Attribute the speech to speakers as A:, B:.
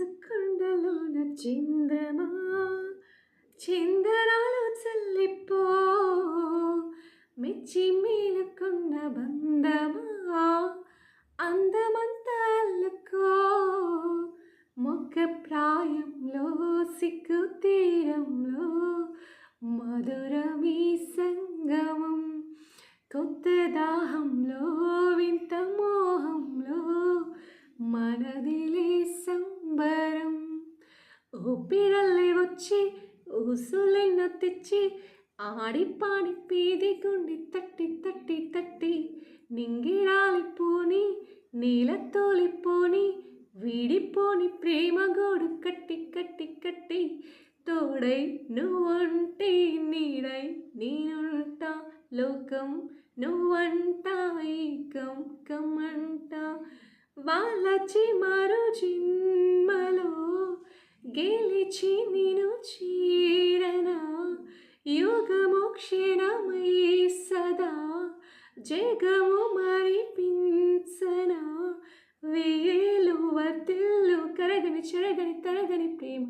A: మనసుకుండలోన చిందమా చిందరాలు చల్లిపో. మెచ్చి మేలుకున్న బంధమా? అందమంతా అల్లుకో. మొక్క ప్రాయంలో సిగ్గు తీరంలో మధురమీ సంగమం. కొత్త దాహంలో వింత మోహంలో మనదిలే సంబరం ఊపిరల్లే వచ్చి ఊసులైన తెచ్చి ఆడి పాడి పీది గుండి తట్టి తట్టి తట్టి. నింగిరాలిపోని నీల తోలిపోని వీడిపోని ప్రేమ గోడు కట్టి కట్టి కట్టి. తోడై నువ్వంటే నీడై నేనుంటా లోకం నువ్వంట కం కమ్మంట వాళ్ళచి మరో చిన్న గెలిచి నేను చీరన? యుగము సదా జగము మరిపించన? వేలు వర్తిల్లు కరగని చెరగని తరగని ప్రేమ.